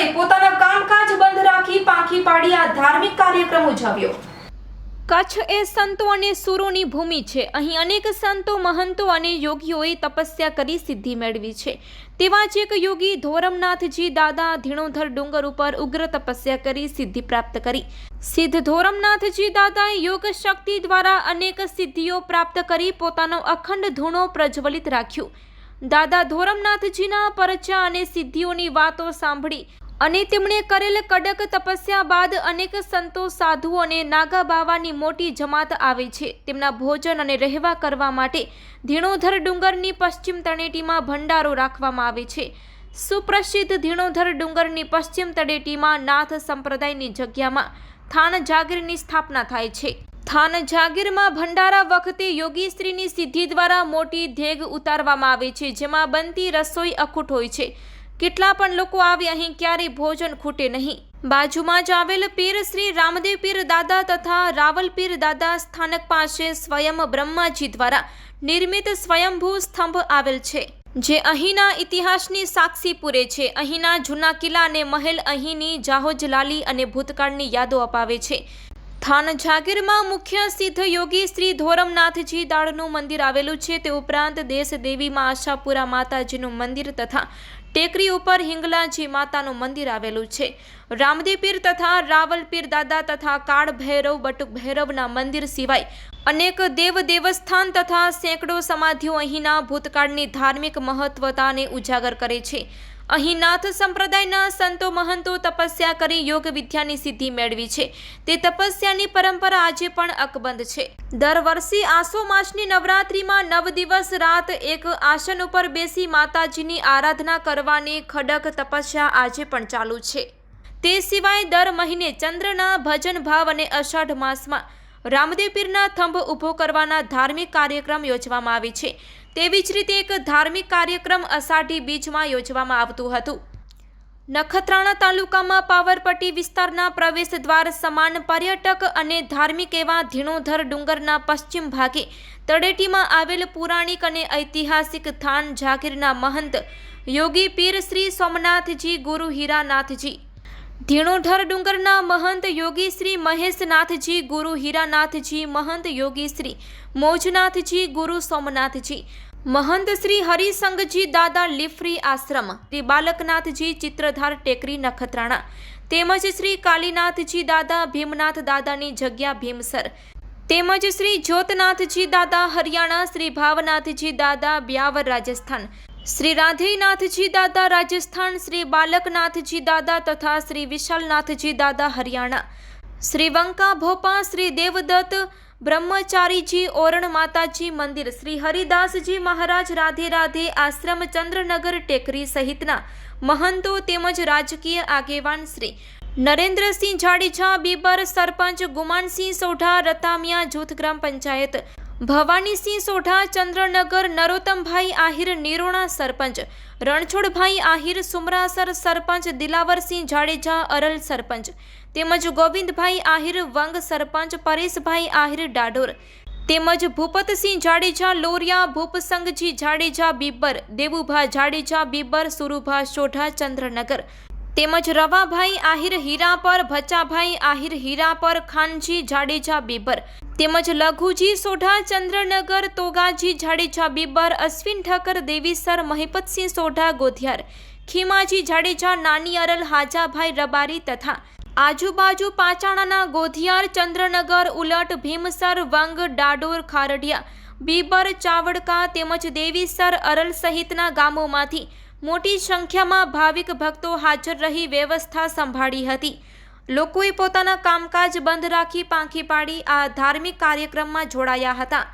લોકોએ પોતાના કામકાજ બંધ રાખી પાંખી પાડી આ ધાર્મિક કાર્યક્રમ ઉજવ્યો. કચ્છ એ સંતો અને સુરોની ભૂમિ છે. અહીં અનેક સંતો, મહંતો અને યોગીઓએ તપસ્યા કરી સિદ્ધિ મેળવી છે. તેવા જ એક યોગી ધોરમનાથજી દાદા ધીણોધર ડુંગર ઉપર ઉગ્ર તપસ્યા કરી સિદ્ધિ પ્રાપ્ત કરી. સિદ્ધ ધોરમનાથજી દાદાએ યોગ શક્તિ દ્વારા અનેક સિદ્ધિઓ પ્રાપ્ત કરી પોતાનો અખંડ ધૂણો પ્રજ્વલિત રાખ્યું. દાદા ધોરમનાથજીના પરચા અને સિદ્ધિઓની વાતો સાંભળી અને તેમણે કરેલ કડક તપસ્યા બાદ અનેક સંતો, સાધુઓ અને નાગા બાવાની મોટી જમાત આવે છે. તેમના ભોજન અને રહેવા કરવા માટે ધીણોધર ડુંગરની પશ્ચિમ તળેટીમાં ભંડારો રાખવામાં આવે છે. સુપ્રસિદ્ધ ધીણોધર ડુંગરની પશ્ચિમ તળેટીમાં નાથ સંપ્રદાયની જગ્યામાં થાન જાગીરની સ્થાપના થાય છે. થાન જાગીરમાં ભંડારા વખતે યોગીશ્રીની સિદ્ધિ દ્વારા મોટી ધેગ ઉતારવામાં આવે છે, જેમાં બનતી રસોઈ અખૂટ હોય છે. કેટલા પણ લોકો આવે અહીં, ક્યારેય ભોજન ખૂટે નહીં. બાજુમાં જ આવેલ પીર શ્રી રામદેવ પીર દાદા તથા રાવલ પીર દાદા સ્થાનક પાસે સ્વયં બ્રહ્માજી દ્વારા નિર્મિત સ્વયંભૂ સ્તંભ આવેલ છે, જે અહીંના ઇતિહાસની સાક્ષી પૂરે છે. અહીંના જૂના કિલ્લા અને મહેલ અહીંની જાહોજલાલી અને ભૂતકાળની યાદો અપાવે છે. થાન જાગીરમાં મુખ્ય સિદ્ધ યોગી શ્રી ધોરમનાથજી દાળનું મંદિર આવેલું છે. તે ઉપરાંત દેશ દેવીમાં આશાપુરા માતાજીનું મંદિર તથા ટેકરી ઉપર હિંગલાજી માતાનું મંદિર આવેલું છે. રામદીપીર તથા રાવલપીર દાદા તથા કાળ ભૈરવ બટુક ભૈરવના મંદિર સિવાય અનેક દેવ દેવસ્થાન તથા સેંકડો સમાધિઓ અહીંના ભૂતકાળની ધાર્મિક મહત્વતાને ઉજાગર કરે છે. અહીં નાથ સંપ્રદાયના સંતો મહંતો તપસ્યા કરી યોગ વિદ્યાની સિદ્ધિ મેળવી છે. તે તપસ્યાની પરંપરા આજે પણ અકબંધ છે. દર વર્ષે આસો માસની નવરાત્રિમાં નવ દિવસ રાત એક આસન ઉપર બેસી માતાજીની આરાધના કરવાની ખડક તપસ્યા આજે પણ ચાલુ છે. તે સિવાય દર મહિને ચંદ્રના ભજન ભાવ અને અષાઢ માસમાં રામદેવ પીરના થંભ ઊભો કરવાના ધાર્મિક કાર્યક્રમ યોજવામાં આવે છે. તેવી જ રીતે એક ધાર્મિક કાર્યક્રમ અષાઢી બીજમાં યોજવામાં આવતું હતું. નખત્રાણા તાલુકામાં પાવરપટ્ટી વિસ્તારના પ્રવેશ દ્વાર સમાન પર્યટક અને ધાર્મિક એવા ધીણોધર ડુંગરના પશ્ચિમ ભાગે તળેટીમાં આવેલ પુરાણિક અને ઐતિહાસિક થાન જાગીરના મહંત યોગી પીર શ્રી સોમનાથજી ગુરુ હીરાનાથજી ધીણોધર ડુંગરના મહંત યોગી શ્રી મહેશનાથજી, ગુરુ હીરાનાથજી, મહંત યોગી શ્રી મોજનાથજી, ગુરુ સોમનાથજી, મહંત શ્રી હરિસંગજી દાદા લીફરી આશ્રમ, શ્રી બાલકનાથજી ચિત્રધાર ટેકરી નખત્રાણા, તેમજ શ્રી કાલીનાથજી દાદા ભીમનાથ દાદાની જગ્યા ભીમસર, તેમજ શ્રી જ્યોતનાથજી દાદા હરિયાણા, શ્રી ભાવનાથજી દાદા બ્યાવર રાજસ્થાન શ્રી રાધેનાથજી દાદા રાજસ્થાન, શ્રી બાલકનાથજી દાદા તથા શ્રી વિશાલનાથજી દાદા હરિયાણા. શ્રી વંકા ભોપા, શ્રી દેવદત્ત, બ્રહ્મચારીજી ઓરણ માતાજી મંદિર, શ્રી હરિદાસજી મહારાજ રાધે રાધે આશ્રમ ચંદ્રનગર ટેકરી સહિતના મહંતો તેમજ રાજકીય આગેવાન શ્રી નરેન્દ્રસિંહ જાડેજા, બીબર, સરપંચ ગુમાનસિંહ સોઢા, રતામિયા જૂથ ગ્રામ પંચાયત ભવાનીસિંહ સોઢા, ચંદ્રનગર, નરોત્તમભાઈ આહિર, નિરોણા સરપંચ, રણછોડભાઈ આહિર, સુમરાસર સરપંચ, દિલાવરસિંહ જાડેજા, અરલ સરપંચ, તેમજ ગોવિંદભાઈ આહિર, વંગ સરપંચ, પરેશભાઈ આહિર ડાડોર તેમજ ભૂપતસિંહ જાડેજા, લોરિયા, ભૂપસંગજી જાડેજા, બીબર, દેવુભા જાડેજા, બીબર, સુરુભા સોઢા, ચંદ્રનગર તેમજ રવાભાઈ આહિર હીરાપર ભચાભાઈ આહિર હીરાપર ખાનજી જાડેજા બીબર. તેમજ લઘુજી સોઢા, ચંદ્રનગર તોગાજી જાડેજા બીબર, અશ્વિન ઠાકર, દેવીસર, મહિપતસિંહ સોઢા, ગોધિયાર. ખીમાજી જાડેજા, નાની અરલ, હાજાભાઈ રબારી તથા આજુબાજુ પાચાણાના ગોધિયાર, ચંદ્રનગર, ઉલટ, ભીમસર, વંગ, ડાડોર, ખારડિયા. બીબર, ચાવડકા તેમજ દેવીસર, અરલ સહિતના ગામોમાંથી મોટી સંખ્યામાં ભાવિક ભક્તો હાજર રહી વ્યવસ્થા સંભાળી હતી લોકોએ પોતાના કામકાજ બંધ રાખી પાંખી પાડી આ ધાર્મિક કાર્યક્રમમાં જોડાયા હતા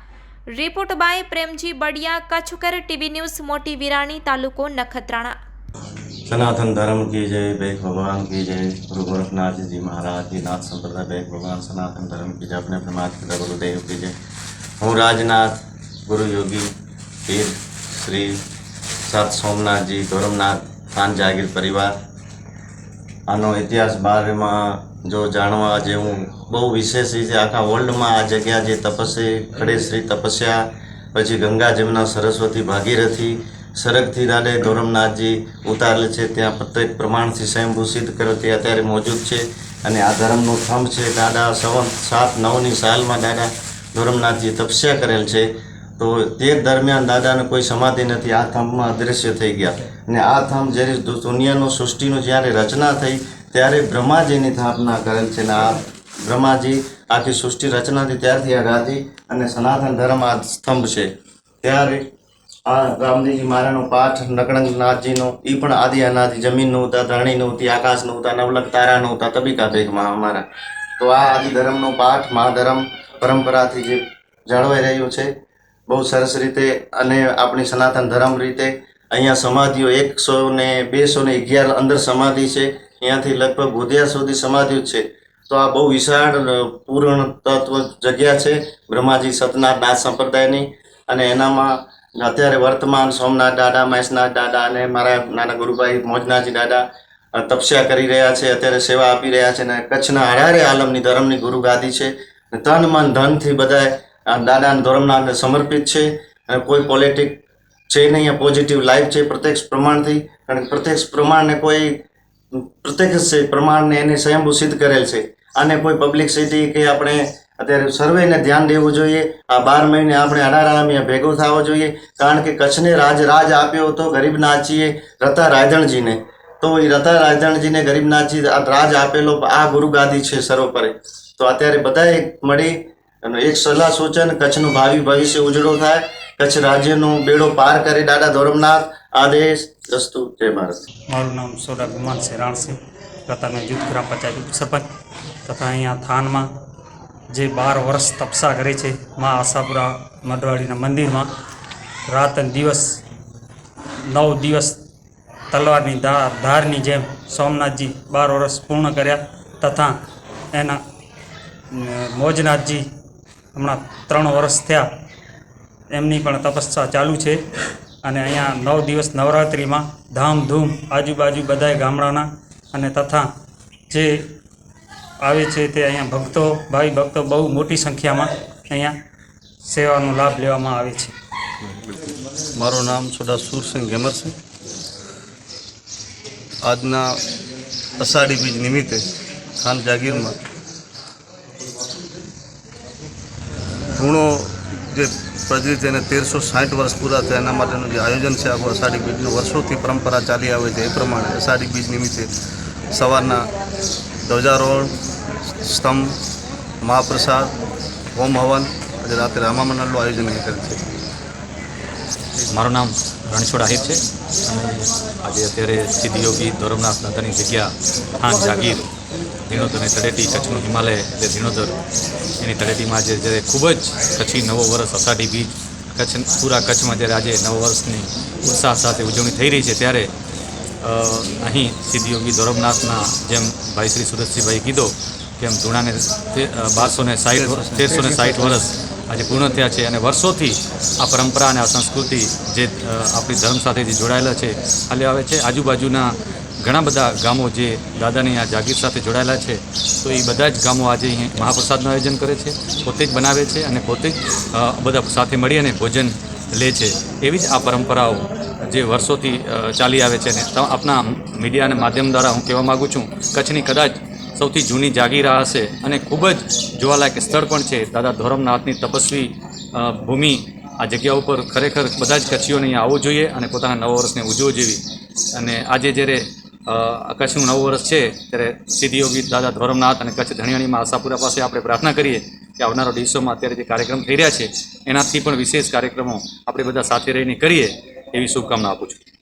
report by Premji Badiya Kachchhkar TV news Moti Virani તાલુકો નખત્રાણા सनातन धर्म की जय बैक भगवान की जय गुरु गोरखनाथ जी महाराज जी नाथ संप्रदाय बैक भगवान सनातन धर्म की जय अपने अपने माता पिता गुरुदेव की जय હું રાજનાથ ગુરુ યોગી પીર શ્રી સાત સોમનાથજી ધોરમનાથ ખાન જાગીર પરિવાર. આનો ઇતિહાસ બારેમાં જો જાણવા જેવું બહુ વિશેષ રીતે આખા વર્લ્ડમાં આ જગ્યા જે તપસ્વી ખડેશ્રી તપસ્યા, પછી ગંગા જમના સરસ્વતી ભાગીરથી, સરગથી દાદે ધોરમનાથજી ઉતારેલ છે, ત્યાં પ્રત્યેક પ્રમાણથી સ્વયંભૂ સિદ્ધ કરે તે અત્યારે મોજૂદ છે. અને આ ધર્મનું થંભ છે, દાદા સંવંત સાત, નવની સાલમાં દાદા ધોરમનાથજી તપસ્યા કરેલ છે. તો તે દરમિયાન દાદાને કોઈ સમાધિ નથી. આ થંભમાં અદૃશ્ય થઈ ગયા. અને આ થંભ જ્યારે દુનિયાનો સૃષ્ટિનું જ્યારે રચના થઈ, ત્યારે બ્રહ્માજીની સ્થાપના કરેલ છે અને આ બ્રહ્માજી આખી સૃષ્ટિ રચના થઈ ત્યારથી આ રાજી અને સનાતન ધર્મ આ સ્તંભ છે. ત્યારે આ રામજીજી મહારાજનો પાઠ નકળંગનાથજીનો એ પણ આદિ અનાદિ, જમીન નહોતા ધરણી નહોતી આકાશ નહોતા નવલક તારા નહોતા તબીકા બેગમાં અમારા તો આ આદિ ધર્મનો પાઠ, મહાધર્મ પરંપરાથી જે જળવાઈ રહ્યું છે બહુ સરસ રીતે અને આપણી સનાતન ધર્મ રીતે અહીંયા સમાધિઓ એકસો ને બેસો ને અગિયાર અંદર સમાધિ છે. અહીંયાથી લગભગ ગોધિયા સુધી સમાધિઓ છે. તો આ બહુ વિશાળ પૂર્ણ તત્વ જગ્યા છે બ્રહ્માજી સતનાથ નાથ સંપ્રદાયની. અને એનામાં અત્યારે વર્તમાન સોમનાથ દાદા, મહેશનાથ દાદા અને મારા નાના ગુરુભાઈ મોજનાથજી દાદા તપસ્યા કરી રહ્યા છે. અત્યારે સેવા આપી રહ્યા છે અને કચ્છના હરારે આલમની ધર્મની ગુરુ ગાદી છે. તન, મન, ધનથી બધાએ દાદાના ધર્મનાથને સમર્પિત છે અને કોઈ પોલિટિક છે નહીં અહીંયા પોઝિટિવ લાઈફ છે પ્રત્યક્ષ પ્રમાણથી અને પ્રત્યક્ષ પ્રમાણને કોઈ, પ્રત્યક્ષ છે, પ્રમાણને એને સ્વયંભૂ સિદ્ધ કરેલ છે. આને કોઈ પબ્લિક સિટી કે આપણે અત્યારે સર્વેને ધ્યાન દેવું જોઈએ, આ બાર મહિને આપણે અઢાર આલમીએ ભેગો થવો જોઈએ, કારણ કે કચ્છને રાજ રાજ આપ્યો હતો ગરીબનાથજીએ રતા રાયધણજીને. તો એ રતા રાયધણજીને ગરીબ આ રાજ આપેલો આ ગુરુગાદી છે સર્વોપરે. તો અત્યારે બધાએ મળી અને એક સલાહ સૂચન, કચ્છનું ભાવિ ભવિષ્ય ઉજળો થાય. કચ્છ રાજ્યનો બેડો પાર કરે દાદા ધોરમનાથ. આદેશ દસ્તુ જય ભારત. મારું નામ સોડા ગુમાન છે રાણસિંહ મેં જૂથ ગ્રામ પંચાયત ઉપસરપંચ. તથા અહીંયા થાનમાં જે બાર વર્ષ તપસા કરે છે, મા આશાપુરા મઢવાડીના મંદિરમાં. રાત અને દિવસ, નવ દિવસ તલવારની ધાર, ધારની જેમ સોમનાથજી બાર વર્ષ પૂર્ણ કર્યા. તથા એના મોજનાથજી હમણાં ત્રણ વર્ષ થયા. એમની પણ તપસ્યા ચાલુ છે. અને અહીંયા નવ દિવસ નવરાત્રિમાં ધામધૂમ આજુબાજુ બધા ગામડાના અને તથા જે આવે છે તે અહીંયા ભક્તો ભાઈ ભક્તો બહુ મોટી સંખ્યામાં અહીંયા સેવાનો લાભ લેવામાં આવે છે. મારું નામ સોડા સુરસિંહ ગેમર છે. આજના અષાઢી બીજ નિમિત્તે ખાન જાગીરમાં ધૂણો જે પ્રજિત એને તેરસો સાઠ વર્ષ પૂરા થયા એના માટેનું જે આયોજન છે, આખું અષાઢી બીજનું વર્ષોથી પરંપરા ચાલી આવે છે. એ પ્રમાણે અષાઢી બીજ નિમિત્તે સવારના ધ્વજારોહણ, સ્તંભ, મહાપ્રસાદ, હોમ હવન આજે રાત્રે રામામંડળનું આયોજન અહીં કરેલ છે. મારું નામ રણછોડ આહિર છે. અને આજે અત્યારે સિદ્ધિયોગી ધોરમનાથ દાદાની જગ્યા ખાન જાગીર ધીણોધરની તળેટી કચ્છનું હિમાલય એટલે ધીણોધર એની તળેટીમાં આજે જ્યારે ખૂબ જ કચ્છી નવો વર્ષ અષાઢી બીજ કચ્છ, પૂરા કચ્છમાં જ્યારે આજે નવ વર્ષની ઉત્સાહ સાથે ઉજવણી થઈ રહી છે ત્યારે અહીં સિદ્ધિયોગી ધોરમનાથના જેમ ભાઈ શ્રી સુરતસિંહભાઈ કીધો તેમ ધૂણાને બારસો ને સાઠ તેરસો ને સાઠ વર્ષ આજે પૂર્ણ થયા છે અને વર્ષોથી આ પરંપરા અને આ સંસ્કૃતિ જે આપણી ધર્મ સાથે જોડાયેલા છે હાલે આવે છે આજુબાજુના ઘણા બધા ગામો જે દાદાની આ જાગીર સાથે જોડાયેલા છે, તો એ બધા જ ગામો આજે અહીં મહાપ્રસાદનું આયોજન કરે છે, પોતે જ બનાવે છે અને પોતે જ બધા સાથે મળી અને ભોજન લે છે. એવી જ આ પરંપરાઓ જે વર્ષોથી ચાલી આવે છે અને ત- આપના મીડિયાના માધ્યમ દ્વારા હું કહેવા માગું છું, કચ્છની કદાચ સૌથી જૂની જાગીરા હશે અને ખૂબ જ જોવાલાયક સ્થળ પણ છે. દાદા ધોરમનાથની તપસ્વી ભૂમિ આ જગ્યા ઉપર ખરેખર બધા જ કચ્છીઓને અહીંયા આવવું જોઈએ અને પોતાના નવા વર્ષને ઉજવવું જેવી અને આજે જ્યારે કચ્છનું નવું વર્ષ છે, ત્યારે સિદ્ધિયોગી દાદા ધોરમનાથ અને કચ્છ ધણિયાણીમાં આશાપુરા પાસે આપણે પ્રાર્થના કરીએ કે આવનારા દિવસોમાં અત્યારે જે કાર્યક્રમ થઈ રહ્યા છે, એનાથી પણ વિશેષ કાર્યક્રમો આપણે બધા સાથે રહીને કરીએ, એવી શુભકામના આપું છું.